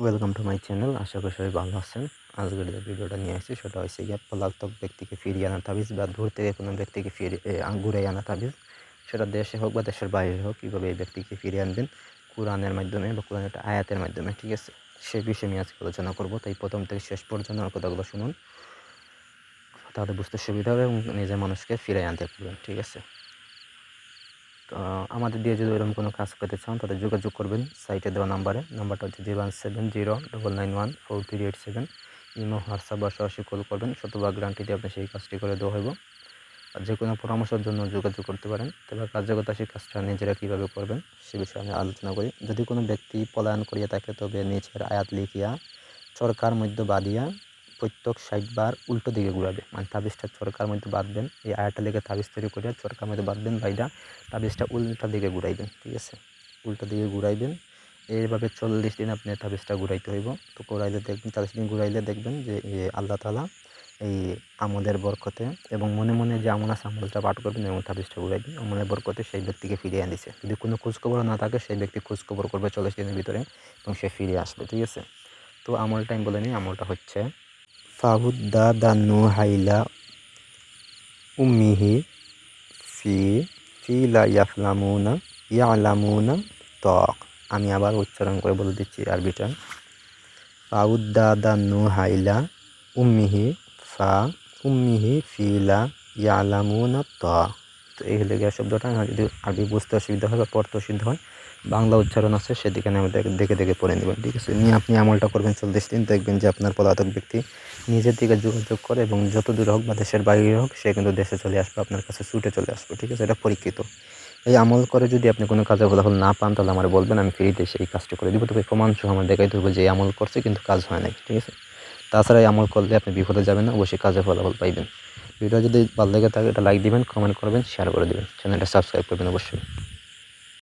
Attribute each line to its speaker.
Speaker 1: Welcome to my channel আশা করি সবাই ভালো আছেন। আজকের যে ভিডিওটা নিয়ে আসছি, সেটা হচ্ছে গিয়ে পলাতক ব্যক্তিকে ফিরিয়ে আনা তাবিজ বা দূর থেকে কোনো ব্যক্তিকে ফিরিয়ে ঘুরে আনা তাবিজ। সেটা দেশে হোক বা দেশের বাইরে হোক, কীভাবে এই ব্যক্তিকে ফিরিয়ে আনবেন, কোরআনের মাধ্যমে বা কোরআন একটা আয়াতের মাধ্যমে, ঠিক আছে? সে বিষয়ে আমি আজকে আলোচনা করব। তাই প্রথম থেকে শেষ পর্যন্ত আমার কথাগুলো শুনুন, তাহলে বুঝতে সুবিধা হবে এবং নিজের মানুষকে ফিরে আনতে পারবেন, ঠিক আছে? আমাদের দিয়ে যদি এরকম কোনো কাজ পেতে চান তাদের যোগাযোগ করবেন সাইটে দেওয়া নাম্বারে নাম্বারটা হচ্ছে zero one seven zero double nine one four three eight seven imo WhatsApp বা সরাসরি কল করবেন, শতভাগ গ্যারান্টি দিয়ে আপনি সেই কাজটি করে দেওয়া হইব। আর যে কোনো পরামর্শের জন্য যোগাযোগ করতে পারেন। তবে কার্যকতা সেই কাজটা নিজেরা কীভাবে করবেন, সে বিষয়ে আমি আলোচনা করি। যদি কোনো ব্যক্তি পলায়ন করিয়া থাকে, তবে নিচের আয়াত লিখিয়া সরকার মধ্যে বাঁধিয়া প্রত্যেক ষাটবার উল্টো দিকে ঘুরাবে। মানে তাবিজটা চরকার মধ্যে বাঁধবেন এই আয়াটা লেগে তাবিজ তৈরি করে চরকার মধ্যে বাঁধবেন বাইদা তাবিজটা উল্টা দিকে ঘুরাইবেন ঠিক আছে? উল্টো দিকে ঘুরাইবেন এইভাবে চল্লিশ দিন আপনি তাবিজটা ঘুরাইতে হইব। তো ঘুরাইলে দেখবেন চল্লিশ দিন ঘুরাইলে দেখবেন যে আল্লাহ তালা এই আমলের বরকতে এবং মনে মনে যে আমল আছে, আমলটা পাঠ করবেন এবং তাবিজটা ঘুরাইবেন। আমলের বরকতে সেই ব্যক্তিকে ফিরিয়ে আনিছে। যদি কোনো খোঁজখবর না থাকে, সেই ব্যক্তি খোঁজখবর করবে চল্লিশ দিনের ভিতরে এবং সে ফিরে আসবে, ঠিক আছে? তো আমলটা আমি বলে নিই, আমলটা হচ্ছে ফাহুদ্দা দানু হাইলা উম্মিহি ফি ফি লা ইয়াফলামুনা, ইয়ালামুনা, তক। আমি আবার উচ্চারণ করে বলে দিচ্ছি আরবিটা। ফাউদ্দা দানু হাইলা উম্মিহি ফা, উম্মিহি ফিলা ইয়ালামুনা ত তো এই হলে গিয়ে শব্দটা। আমার যদি আরবি বুঝতে অসুবিধা হয় বা পড়তে অসুবিধা হয়, বাংলা উচ্চারণ আছে, সেদিকে আমি দেখে দেখে পড়ে নেবেন ঠিক আছে? নিয়ে আপনি আমলটা করবেন চল্লিশ দিন দেখবেন যে আপনার পলাতক ব্যক্তি নিজের দিকে যোগাযোগ করে এবং যত দূর হোক বা দেশের বাইরে হোক, সে কিন্তু দেশে চলে আসবে, আপনার কাছে ছুটে চলে আসবে, ঠিক আছে? এটা পরীক্ষিত। এই আমল করে যদি আপনি কোনো কাজের ফলাফল না পান, তাহলে আমার বলবেন, আমি ফ্রিতে সেই কাজটা করে দিব। তবে প্রমাণ সহ আমার দেখাই হবে যে আমল করছে, কিন্তু কাজ হয় নাই, ঠিক আছে? তাছাড়া এই আমল করলে আপনি বিপদে যাবেন না, অবশ্যই কাজের ফলাফল পাইবেন। ভিডিও যদি ভালো লেগে থাকে এটা লাইক দিবেন কমেন্ট করবেন শেয়ার করে দেবেন। চ্যানেলটা সাবস্ক্রাইব করবেন অবশ্যই।